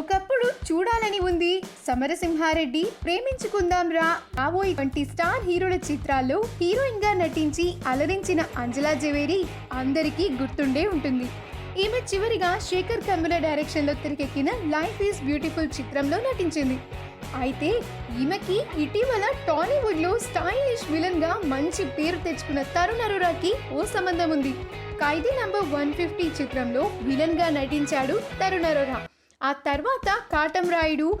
ఒకప్పుడు చూడాలని ఉంది. సమరసింహారెడ్డి ప్రేమించుకుందాం రా రాబోయ్ వంటి స్టార్ హీరోల చిత్రాల్లో హీరోయిన్గా నటించి అలరించిన అంజలా జవేరి అందరికీ గుర్తుండే ఉంటుంది. ఈమె చివరిగా శేఖర్ కమ్ముల డైరెక్షన్లో తెరకెక్కిన లైఫ్ ఈజ్ బ్యూటిఫుల్ చిత్రంలో నటించింది. అయితే ఈమెకి ఇటీవల టాలీవుడ్లో స్టైలిష్ విలన్గా మంచి పేరు తెచ్చుకున్న తరుణ్ అరోరాకి ఓ సంబంధం ఉంది. ఖైదీ నంబర్ వన్ ఫిఫ్టీ చిత్రంలో విలన్గా నటించాడు తరుణ్ అరోరా. ఆ తర్వాత కాటం రాయుడు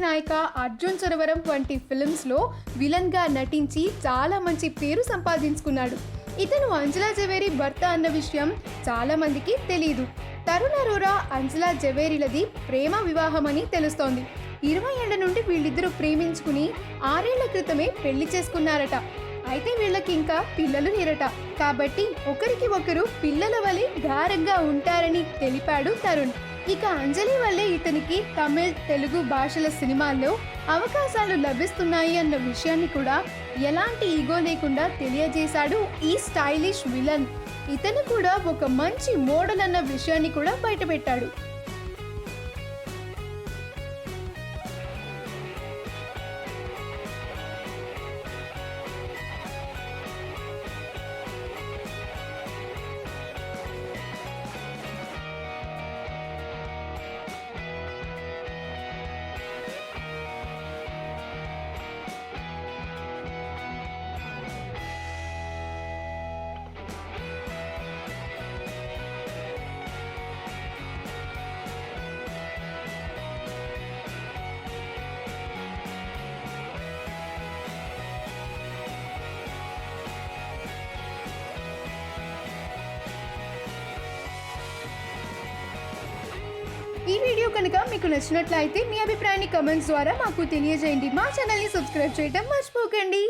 నాయక అర్జున్ సరోవరం వంటి ఫిల్మ్స్లో విలన్గా నటించి చాలా మంచి పేరు సంపాదించుకున్నాడు. ఇతను అంజలా జవేరి భర్త అన్న విషయం చాలామందికి తెలియదు తరుణ్ అరోరా అంజలా జవేరిలది ప్రేమ వివాహమని తెలుస్తోంది. ఇరవై ఏళ్ళ నుండి వీళ్ళిద్దరూ ప్రేమించుకుని ఆరేళ్ళ క్రితమే పెళ్ళి చేసుకున్నారట. అయితే వీళ్ళకి ఇంకా పిల్లలు నిరట కాబట్టి ఒకరికి ఒకరు పిల్లల వలె గారంగా ఉంటారని తెలిపాడు తరుణ్. ఇక అంజలి వల్లే ఇతనికి తమిళ్ తెలుగు భాషల సినిమాల్లో అవకాశాలు లభిస్తున్నాయి అన్న విషయాన్ని కూడా ఎలాంటి ఈగో లేకుండా తెలియజేశాడు ఈ స్టైలిష్ విలన్. ఇతను కూడా ఒక మంచి మోడల్ అన్న విషయాన్ని కూడా బయటపెట్టాడు. ఈ వీడియో కనుక మీకు నచ్చినట్లయితే మీ అభిప్రాయాన్ని కమెంట్స్ ద్వారా మాకు తెలియజేయండి. మా ఛానల్ని సబ్స్క్రైబ్ చేయడం మర్చిపోకండి.